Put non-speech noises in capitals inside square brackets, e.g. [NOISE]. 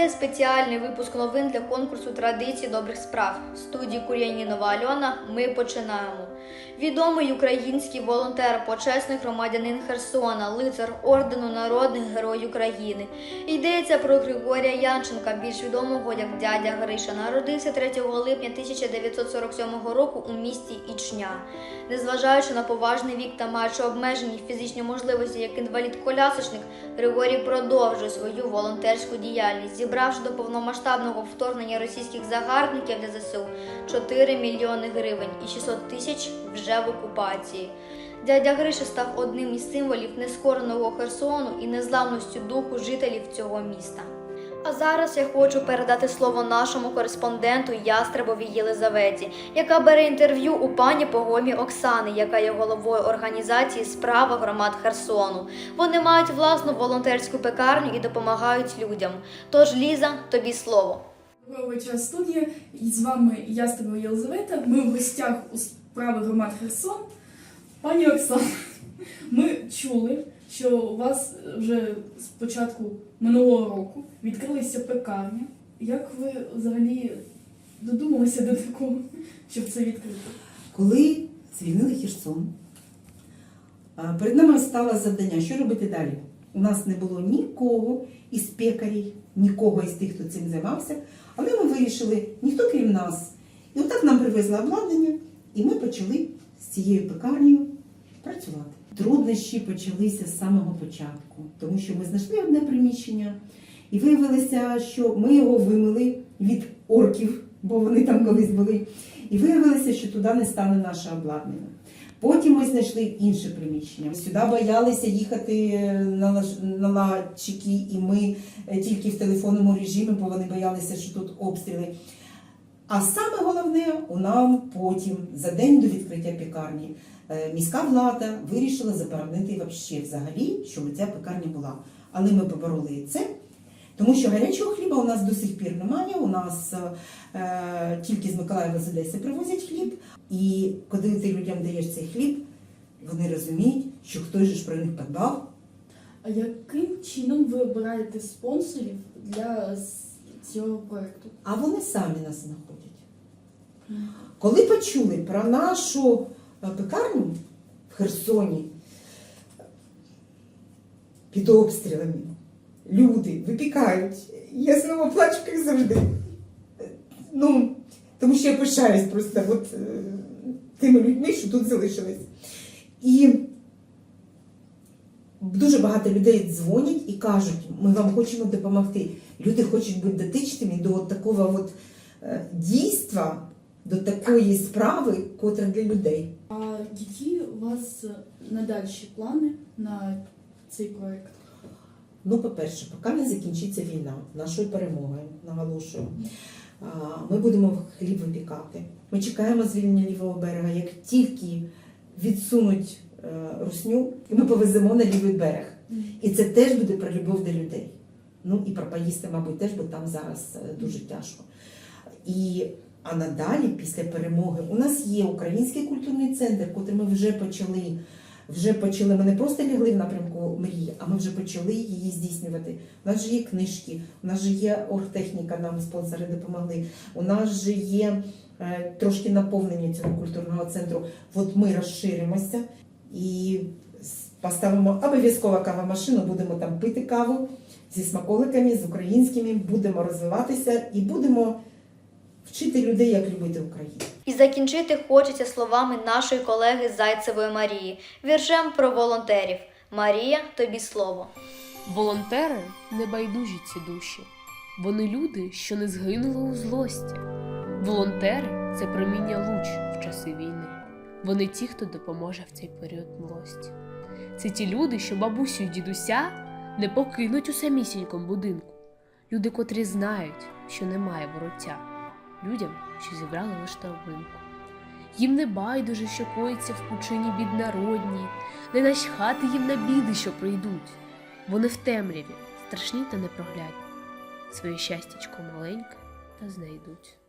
Це спеціальний випуск новин для конкурсу традиції добрих справ. В студії Кур'янінова Альона. Ми починаємо. Відомий український волонтер, почесний громадянин Херсона, лицар ордену народних героїв України. Йдеться про Григорія Янченка, більш відомого як дядя Гриша. Народився 3 липня 1947 року у місті Ічня. Незважаючи на поважний вік та маючи обмежені фізичні можливості як інвалід-колясочник, Григорій продовжує свою волонтерську діяльність, зібравши до повномасштабного вторгнення російських загарбників для ЗСУ 4 мільйони гривень і 600 тисяч вже в окупації. Дядя Гриша став одним із символів нескореного Херсону і незламності духу жителів цього міста. А зараз я хочу передати слово нашому кореспонденту Ястребовій Єлизаветі, яка бере інтерв'ю у пані Погомі Оксани, яка є головою організації Справа громад Херсону. Вони мають власну волонтерську пекарню і допомагають людям. Тож, Ліза, тобі слово. Доброго вечора, студія. З вами я з Єлизавета. Ми в гостях у справи громад Херсон. Пані Оксана, [LAUGHS] ми чули, що у вас вже з початку минулого року відкрилася пекарня. Як ви взагалі додумалися до такого, щоб це відкрити? Коли звільнили Херсон, перед нами стало завдання, що робити далі. У нас не було нікого із пекарів, нікого із тих, хто цим займався. Але ми вирішили, ніхто крім нас. І отак нам привезли обладнання, і ми почали з цією пекарнею працювати. Труднощі почалися з самого початку, тому що ми знайшли одне приміщення, і виявилося, що ми його вимили від орків, бо вони там колись були. І виявилося, що туди не стане наше обладнання. Потім ми знайшли інше приміщення. Сюди боялися їхати наладчики, і ми е, тільки в телефонному режимі, бо вони боялися, що тут обстріли. А саме головне, у нам потім, за день до відкриття пекарні, е, міська влада вирішила заборонити взагалі, щоб ця пекарня була. Але ми побороли і це, тому що гарячого хліба у нас до сих пір немає. У нас е, тільки з Миколаєва з Одеси привозять хліб. І коли ти людям даєш цей хліб, вони розуміють, що хтось же ж про них подбав. А яким чином ви обираєте спонсорів для цього проекту? А вони самі нас знаходять. Коли почули про нашу е, пекарню в Херсоні під обстрілами, люди випікають. Я знову плачу, як завжди. Ну, тому що я пишаюсь просто от, е, тими людьми, що тут залишились. І дуже багато людей дзвонять і кажуть, ми вам хочемо допомогти. Люди хочуть бути дотичними до от такого от, е, дійства, до такої справи, котра для людей. А які у вас надальші плани на цей проект? Ну, по-перше, поки не закінчиться війна, нашою перемогою, наголошую, ми будемо хліб випікати. Ми чекаємо звільнення лівого берега. Як тільки відсунуть русню, і ми повеземо на лівий берег. І це теж буде про любов до людей. Ну і про поїсти, мабуть, теж, бо там зараз е, дуже тяжко. І, а надалі, після перемоги, у нас є український культурний центр, котрий ми вже почали. Вже почали, ми не просто лягли в напрямку мрії, а ми вже почали її здійснювати. У нас же є книжки, у нас же є оргтехніка, нам спонсори допомогли. У нас же є е, трошки наповнення цього культурного центру. От ми розширимося і поставимо обов'язково кавомашину, будемо там пити каву зі смаколиками, з українськими, будемо розвиватися і будемо вчити людей, як любити Україну. І закінчити хочеться словами нашої колеги Зайцевої Марії, віршем про волонтерів. Марія, тобі слово. Волонтери не байдужі ці душі. Вони люди, що не згинули у злості. Волонтери це проміння луч в часи війни. Вони ті, хто допоможе в цей період милості. Це ті люди, що бабусю й дідуся не покинуть у самісінькому будинку. Люди, котрі знають, що немає вороття, людям, що зібрали лише торбинку. Їм не байдуже, що коїться в пучині біднародній, не начхати їм на біди, що прийдуть. Вони в темряві, страшні та непроглядні, своє щастячко маленьке та знайдуть.